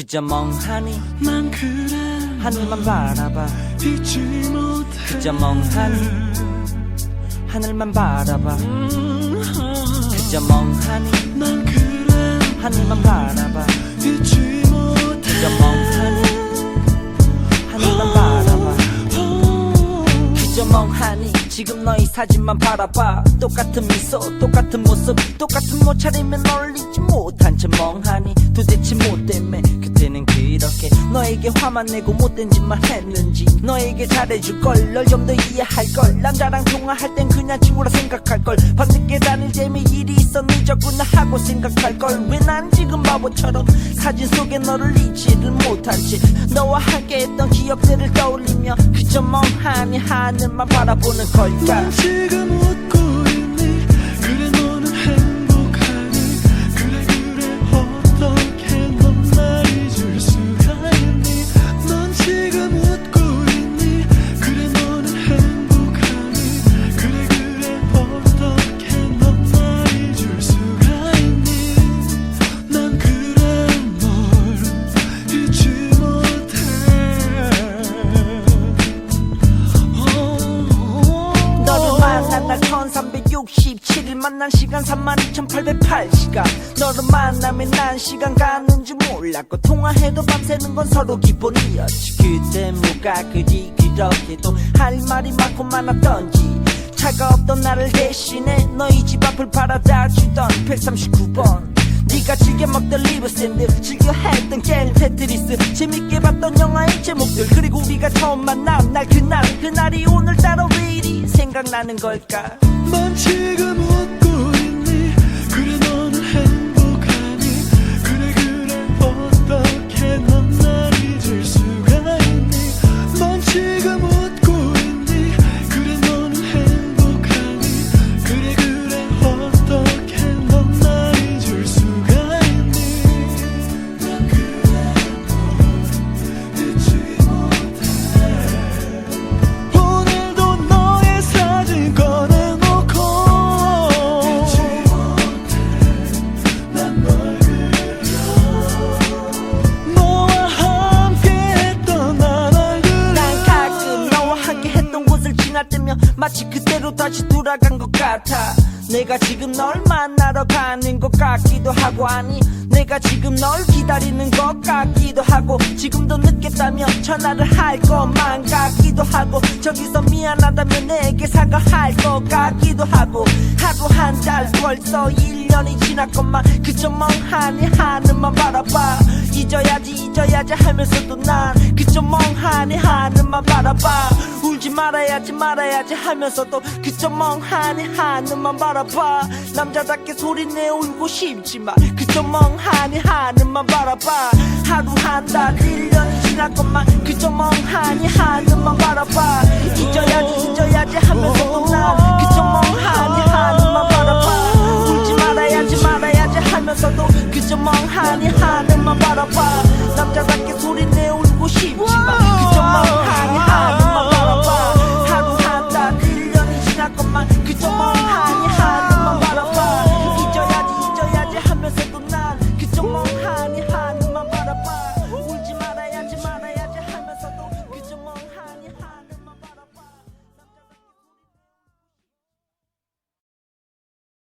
그저 멍하니 난 그래 하늘만 바라봐. 잊지 못해 그저 멍하니 하늘만 바라봐. 그저 멍하니 난 그래 하늘만 바라봐. 잊지 못해 그저 멍하니 하늘만 바라봐. 그저 멍하니 지금 너의 사진만 바라봐. 똑같은 미소 똑같은 모습 똑같은 옷차림에 널리지 못한 채 멍하니 도대체 뭐 때문에 너에게 화만 내고 못된 짓만 했는지 너에게 잘해줄 걸 널 좀 더 이해할 걸 남자랑 통화할 땐 그냥 친구라 생각할 걸 밤늦게 다닐 재미 일이 있어 늦었구나 하고 생각할 걸 왜 난 지금 바보처럼 사진 속에 너를 잊지를 못할지? 너와 함께 했던 기억들을 떠올리며 그저 멍하니 하늘만 바라보는 걸까? 난 지금 웃고 만난 시간 32,808시간. 너를 만나면 난 시간 가는 줄 몰랐고 통화해도 밤새는 건 서로 기본이었지. 그때 뭐가 그리 그렇게도 할 말이 많고 많았던지. 차가 없던 나를 대신해 너희 집 앞을 바라다 주던 139번. 네가 즐겨 먹던 리브 샌드 즐겨 했던 게임 테트리스. 재밌게 봤던 영화의 제목들. 그리고 우리가 처음 만난 날 그날 그날이 오늘따라 왜 이리 생각나는 걸까 넌 지금 웃고 마치 그때로 다시 돌아간 것 같아. 내가 지금 널 만나러 가는 것 같기도 하고 아니 내가 지금 널 기다리는 것 같기도 하고 지금도 늦겠다면 전화를 할 것만 같기도 하고 저기서 미안하다면 내게 사과할 것 같기도 하고 하고 한달 벌써 1년이 지났건만 그저 멍하니 하늘만 바라봐. 잊어야지 잊어야지 하면서도 난 그저 멍하니 하늘만 바라봐 말아야지 말아야지 하면서도 그저 멍하니 하늘만 바라봐. 남자답게 소리내 울고 싶지만 그저 멍하니 하늘만 바라봐. 하루 한달 1년이 지났건만 그저 멍하니 하늘만 바라봐. 잊어야지 잊어야지 하면서도 난